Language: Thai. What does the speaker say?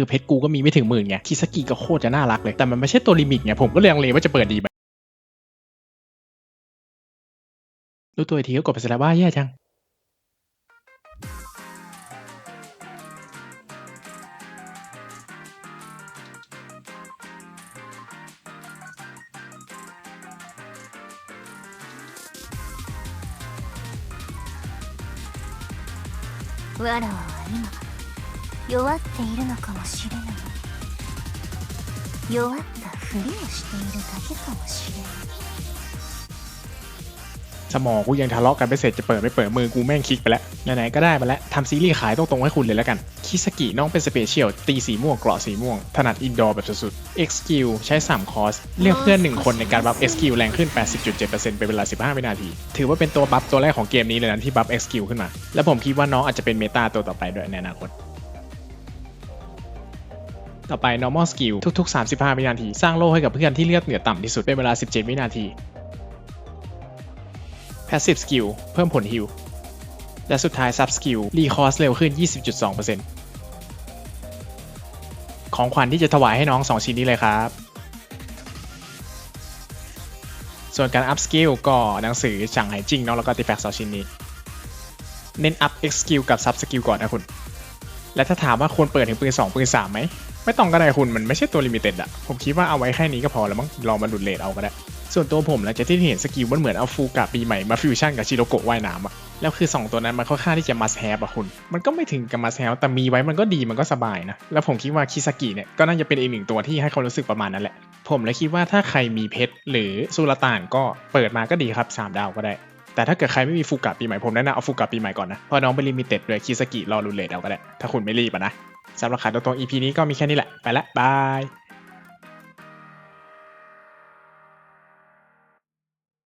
คือเพชรกูก็มีไม่ถึงหมื่นไงคิสกิก็โคตรจะน่ารักเลย แต่มันไม่ใช่ตัวลิมิตไงผมก็เลยลังเลว่าจะเปิดดีไหมรู้ตัวอีกทีก็กดไปเสร็จแล้วว่าแย่จัง わらわは今 弱っているのかもしれない弱ったふりをしているだけかもしれない สมองกูยังทะเลาะกันไม่เสร็จจะเปิดไม่เปิดมือกูแม่งคลิกไปแล้วไหนๆก็ได้มาแล้วทำซีรีส์ขายตรงๆให้คุณเลยแล้วกันคิสกิน้องเป็นสเปเชียลตีสีม่วงเกราะสีม่วง ถนัดอินดอร์แบบสุดๆ X skill ใช้ 3 คอร์สเรียกเพื่อน 1 คนในการบัฟ X skill แรงขึ้น 80.7%เป็นเวลา 15 วินาที ถือว่าเป็นตัวบัฟตัวแรกของเกมนี้เลยนะที่บัฟ X skill ขึ้นมา และผมคิดว่าน้องอาจจะเป็นเมตาตัวต่อไปด้วยในอนาคต ต่อไป normal skill ทุก ๆ 35 วินาที สร้างโล่ให้กับเพื่อนที่เลือดเหนือต่ำที่สุดเป็นเวลา 17 วินาที Passive Skill เพิ่มผลฮิลและสุดท้าย Sub Skill รีคอสเร็วขึ้น 20.2%ของขวัญที่จะถวายให้น้อง 2 ชิ้นนี้เลยครับ ส่วนการ Up Skill ก็หนังสือสั่งหายจริงเนาะแล้วก็ Artifact 2ชิ้นนี้ เน้น Up X Skill กับ Sub Skill ก่อนนะคุณและถ้าถามว่าควรเปิดถึงปืน 2 ปืน 3 ไหม ไม่ต้องก็ได้คุณมันไม่ใช่ตัวลิมิเต็ดอะผมคิดว่าเอาไว้แค่นี้ก็พอแล้วมั้งลองมาดุดเลทเอาก็ได้ ส่วนตัวผมหลังจากที่เห็นสกิลมันเหมือนเอาฟูกะปีใหม่มาฟิวชั่นกับชิโรโกะว่ายน้ำอะแล้วคือ 2 ตัวนั้นมันค่อนข้างที่จะ must have อะคุณ มันก็ไม่ถึงกับ must have แต่มีไว้มันก็ดีมันก็สบายนะ แล้วผมคิดว่าคิสกิเนี่ยก็น่าจะเป็นอีกหนึ่งตัวที่ให้เขามรู้สึกประมาณนั้นแหละ ผมเลยคิดว่าถ้าใครมีเพชรหรือสุลต่านก็เปิดมาก็ดีครับสามดาวก็ได้ แต่ถ้าเกิดใครไม่มีฟูกะปีใหม่ผมแนะนำเอาฟูกะปีใหม่ก่อนนะเพราะน้องเป็นลิมิเต็ดด้วยคิสกิรอรูเลตเอาก็ได้ถ้าคุณไม่รีบนะสำหรับขายตัวตรง EP นี้ก็มีแค่นี้แหละไปละบาย